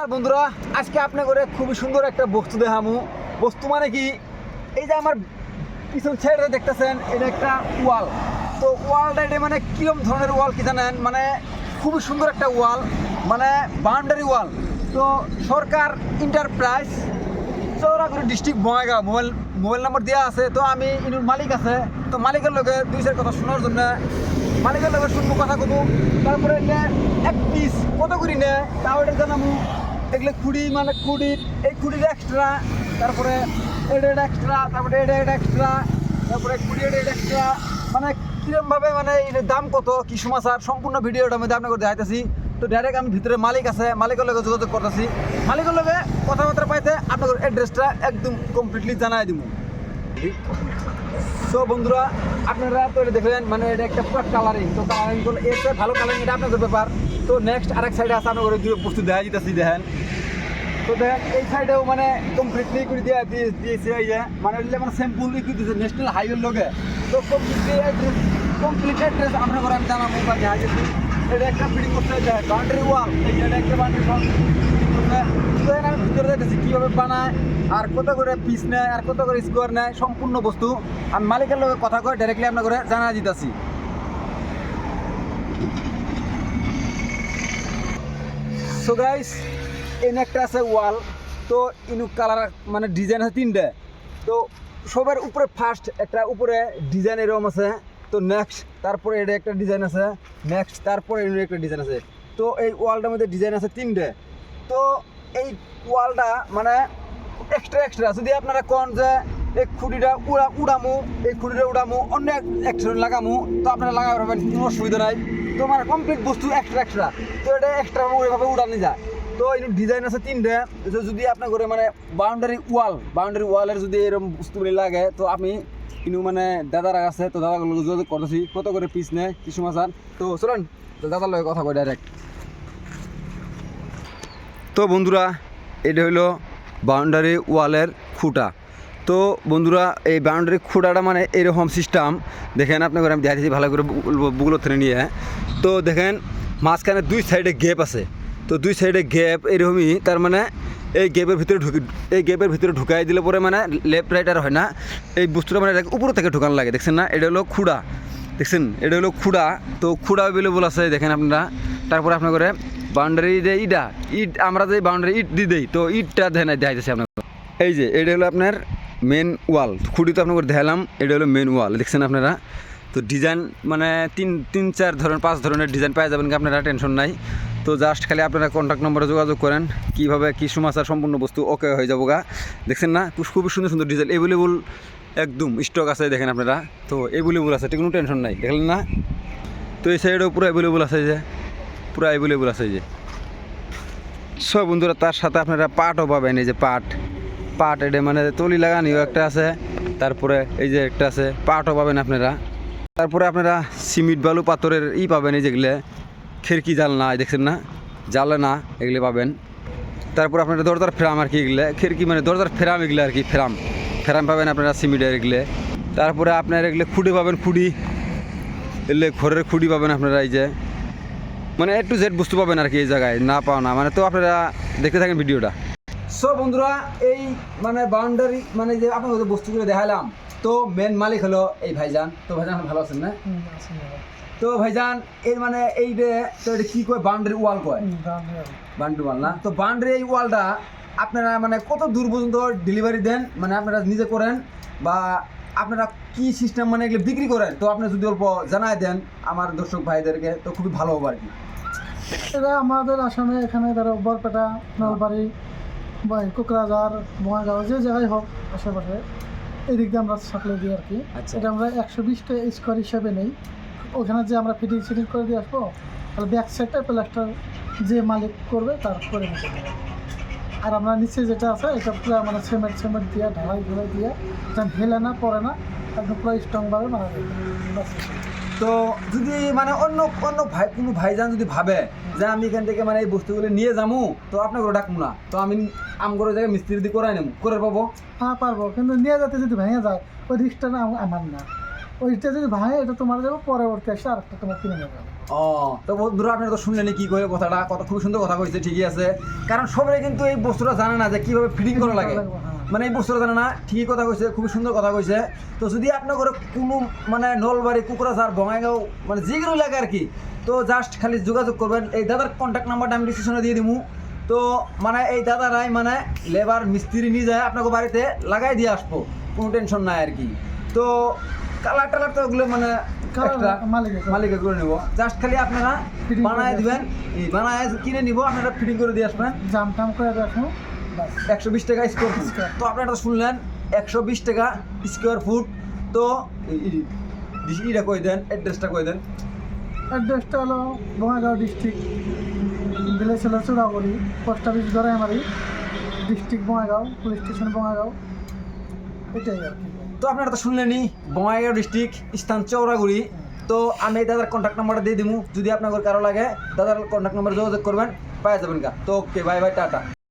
আর বন্ধুরা, আজকে আপনি করে খুবই সুন্দর একটা বস্তু দেখামু। বস্তু মানে কি? এই যে আমার পিছন সাইডে দেখতেছেন, এটা একটা ওয়াল। তো ওয়ালটা এটা মানে কিরম ধরনের ওয়াল কি জানেন? মানে খুবই সুন্দর একটা ওয়াল মানে বাউন্ডারি ওয়াল। তো Sarkar enterprise Chouraguri district Bongaigaon, mobile mobile number দেওয়া আছে। তো আমি ইনুর মালিক আছে। তো মালিকের লগে দুই চার কথা শোনার জন্য মালিকের লগে শুনব, কথা কব। তারপরে এক পিস কত করি নে? তাও এটা জানাব এগুলো কুড়ি মানে কুড়ি এই কুড়ির এক্সট্রা তারপরে এটা এক্সট্রা তারপরে এটা এক্সট্রা তারপরে এটা এটা এক্সট্রা মানে কিরমভাবে মানে এটার দাম কত, কি সমাচার সম্পূর্ণ ভিডিওটা মধ্যে আপনাকে দেখাইতেছি। তো ডাইরেক্ট আমি ভিতরে মালিক আছে, মালিকের লগে যোগাযোগ করতেছি। মালিকের লগে কথাবার্তা পাইতে আপনাদের অ্যাড্রেসটা একদম কমপ্লিটলি জানাই দিব সো বন্ধুরা, আপনারা তো এটা দেখলেন মানে এটা একটা পুরো কালারিং তো কালারিং এর ভালো কালারিং এটা আপনাদের ব্যাপার। তো নেক্সট আরেক সাইডে আছে আপনাদের দুটো বস্তু দেখা যেতেছি দেখেন। তো দেখেন, এই সাইডেও মানে কমপ্লিটলি করে দিয়ে দিয়ে- দিয়েছে, এই যে। মানে মানে স্যাম্পল করে দিয়েছে ন্যাশনাল হাইওয়ের লগে। তো কমপ্লিটলি অ্যাড্রেস কমপ্লিট অ্যাড্রেস আমরা করে আমি জানাব বা দেখা গেছি এটা একটা ফিটিং করতে যায় বাউন্ডারি ওয়াল এই যে একটা বাউন্ডারি ওয়াল আমি ভিতরে দেখতেছি কীভাবে বানায়, আর কত করে পিস নেয়, আর কত করে স্কোয়ার নেয়, সম্পূর্ণ বস্তু। আমি মালিকের লগে কথা কয়ে ডাইরেক্টলি আপনার করে জানা দিতেছি। সো গাইস এন একটা আছে ওয়াল তো ইনু কালার মানে ডিজাইন আছে তিনটে। তো সবার উপরে ফার্স্ট একটা উপরে ডিজাইন এরকম আছে। তো নেক্সট তারপরে এটা একটা ডিজাইন আছে। নেক্সট তারপরে এর একটা ডিজাইন আছে। তো এই ওয়ালটার মধ্যে ডিজাইন আছে তিনটে। তো এই ওয়ালটা মানে এক্সট্রা এক্সট্রা যদি আপনারা কোন যে এই খুঁটিটা উড়া, উড়ামু, এই খুঁটিটা উড়ামু, অন্য এক্সট্রা লাগামু, তো আপনারা লাগাতে পারবেন, কোনো অসুবিধা নাই। তো মানে কমপ্লিট বস্তু এক্সট্রা এক্সট্রা তো এটা এক্সট্রা ওইভাবে উড়ানি যায়। তো এই ডিজাইন আছে তিনটে যদি আপনার করে মানে বাউন্ডারি ওয়াল বাউন্ডারি ওয়ালের যদি এরকম বস্তুগুলি লাগে, তো আমি কিন্তু মানে দাদারা আছে তো দাদাগুলো যোগাযোগ করতেছি, কত করে পিস নেয় কিছু মাছ তো চলেন দাদার লগে কথা কই ডাইরেক্ট তো বন্ধুরা, এটা হলো বাউন্ডারি ওয়ালের খুঁটা। তো বন্ধুরা, এই বাউন্ডারি খুঁটাটা মানে এরকম সিস্টেম দেখেন আপনাকে আমি দেখাচ্ছি ভালো করে বুগুলো থেকে নিয়ে। তো দেখেন, মাঝখানে দুই সাইডে গ্যাপ আছে। তো দুই সাইডে গ্যাপ এরকমই, তার মানে এই গ্যাপের ভিতরে ঢুকি এই গ্যাপের ভিতরে ঢুকাই দিলে পরে মানে লেফট রাইট আর হয় না। এই বস্তুটা মানে উপর থেকে ঢুকানো লাগে, দেখছেন না? এটা হলো খুঁড়া, দেখছেন? এটা হলো খুঁড়া। তো খুঁড়া অ্যাভেলেবল আছে, দেখেন আপনারা। তারপরে আপনার বাউন্ডারি যে ইটা, ইট, আমরা যে বাউন্ডারি ইট দিয়ে দিই, তো ইটটা দেয় না দেখাইতেছে আপনার এই যে, এটা হলো আপনার মেন ওয়াল খুঁড়ি তো আপনাকে দেখালাম, এটা হলো মেন ওয়াল দেখছেন আপনারা? তো ডিজাইন মানে তিন তিন, চার ধরনের পাঁচ ধরনের ডিজাইন পাওয়া যাবেন কি আপনারা টেনশন নাই। তো জাস্ট খালি আপনারা কন্ট্যাক্ট নম্বরে যোগাযোগ করেন, কীভাবে কী সমাচার সম্পূর্ণ বস্তু ওকে হয়ে যাব গা। দেখছেন না? খুবই সুন্দর সুন্দর ডিজাইন এভেলেবল একদম স্টক আছে দেখেন আপনারা। তো এভেলেবল আছে, কোনো টেনশন নাই, দেখলেন না? তো এই সাইডেও পুরো অ্যাভেলেবল আছে যে, পুরো অ্যাভেলেবল আছে যে। সব বন্ধুরা, তার সাথে আপনারা পাটও পাবেন, এই যে পাট। পাট এটা মানে তলি লাগানিও একটা আছে, তারপরে এই যে একটা আছে, পাটও পাবেন আপনারা। তারপরে আপনারা সিমেন্ট বালু পাথরের ই পাবেন, এই যেগুলো খিড়কি জাল না দেখছেন না? জালে না, এগুলো পাবেন। তারপর আপনারা দরজার ফ্রাম আর কি এগুলো, খিড়কি মানে দরজার ফ্রাম এগুলো আর কি, ফ্রাম। ফ্রাম পাবেন আপনারা সিমেন্টের এগুলো। তারপরে আপনার এগুলো খুঁড়ি পাবেন, খুঁড়ি। এগুলো ঘরের খুঁড়ি পাবেন আপনারা, এই যে। মানে একটু জেড বুঝতে পাবেন আর কি এই জায়গায়, না পাও না। মানে তো আপনারা দেখতে থাকেন ভিডিওটা। সো বন্ধুরা, এই মানে বাউন্ডারি মানে যে আপনাদের বস্তুগুলো দেখালাম তো মেন মালিক হলো এই ভাইজান। তো ভাইজান ভালো আছেন না? তো ভাইজান এর মানে এই যে তো এটা কি কয়? বাউন্ডারি ওয়াল কয়? Boundary wall. না? তো বাউন্ডারি এই ওয়ালটা আপনারা মানে কত দূর পর্যন্ত ডেলিভারি দেন? মানে আপনারা নিজে করেন বা আপনারা কি সিস্টেম মানে এগুলো বিক্রি করেন? তো আপনি যদি অল্প জানাই দেন আমার দর্শক ভাইদেরকে তো খুবই ভালো হবে আর কি। এটা আমাদের আসামে এখানে ধরো বরপেটা নলবাড়ি বা কোকরাঝার বঙ্গাগাঁও যে জায়গায় হোক আশেপাশে। এদিক দিয়ে আমরা সাপ্লাই দিই আর কি আচ্ছা। এটা আমরা একশো বিশটা স্কোয়ার হিসাবে নেই ওখানে যে আমরা ফিটিং সিটিং করে দিয়ে আসব তাহলে ব্যাক সাইডটা প্লাস্টার যে মালিক করবে তার করে নেবে আর আমরা নিচে যেটা আছে এটা পুরো মানে সিমেন্ট সিমেন্ট দিয়ে ঢালাই ঢালাই দিয়ে এটা হেলে না পড়ে না একদম পুরো স্ট্রংভাবে মারা ব্যাস। তো যদি মানে অন্য অন্য ভাই কোনো ভাইজান যদি ভাবে যে আমি এখান থেকে মানে এই বস্তুগুলো নিয়ে যাব তো আপনাকে ডাকবো না। তো আমি আম করে জায়গায় মিস্ত্রি দিয়ে করাই নেব করে পাবো? হ্যাঁ পারব। কিন্তু নিয়ে যেতে যদি ভেঙে যায় ওই রিক্সটা না আম- আমার না। ওইটা যদি ভাঙে এটা তোমার যাব পরবর্তী এসে আরেকটা তোমার কিনে নেবে ও তো বন্ধুরা আপনারা তো শুনলেন কি করে কথাটা কত খুব সুন্দর কথা কইছে ঠিকই আছে। কারণ সবাই কিন্তু এই বস্তুটা জানে না যে কীভাবে ফিটিং করা লাগে। মানে এই বস্তুটা জানে না ঠিকই কথা কইছে খুবই সুন্দর কথা কইছে তো যদি আপনার ঘরে কোনো মানে নলবাড়ি কুকুরাঝার বঙ্গাইগাঁও মানে যে কোনো এলাকা আর কি তো জাস্ট খালি যোগাযোগ করবেন এই দাদার কন্ট্যাক্ট নাম্বারটা আমি ডিসক্রিপশনে দিয়ে দিবো তো মানে এই দাদারাই মানে লেবার মিস্ত্রি নিয়ে যায় আপনাকে বাড়িতে লাগাই দিয়ে আসব। কোনো টেনশন নাই আর কি। তো কালার টালার তো ওগুলো মানে মালিকে করে। নেব। জাস্ট খালি আপনারা বানায় দিবেন। বানায় কিনে নিব আপনারা ফিটিং করে দিয়ে আসবেন। জাম টাম করে বাস একশো বিশ টাকা স্কোয়ার ফুট তো আপনারা শুনলেন একশো বিশ টাকা স্কোয়ার ফুট তো ইটা কই দেন অ্যাড্রেসটা কই দেন? অ্যাড্রেসটা হলো বঙ্গাইগাঁও ডিস্ট্রিক্ট ভিলেজ হলো চূড়াবড়ি পোস্ট অফিস ধরে Garaimari district Bongaigaon police station Bongaigaon. এটাই আর কি। তো আপনারা তো শুনলেনই বঙ্গাইগাঁও ডিস্ট্রিক্ট স্থান চৌরাগুড়ি। তো আমি এই দাদার কন্ট্যাক্ট নাম্বারটা দিয়ে দিব যদি আপনার কারও লাগে দাদার কন্ট্যাক্ট নাম্বার যোগাযোগ করবেন পাওয়া যাবেন গা। তো ওকে বাই বাই টাটা।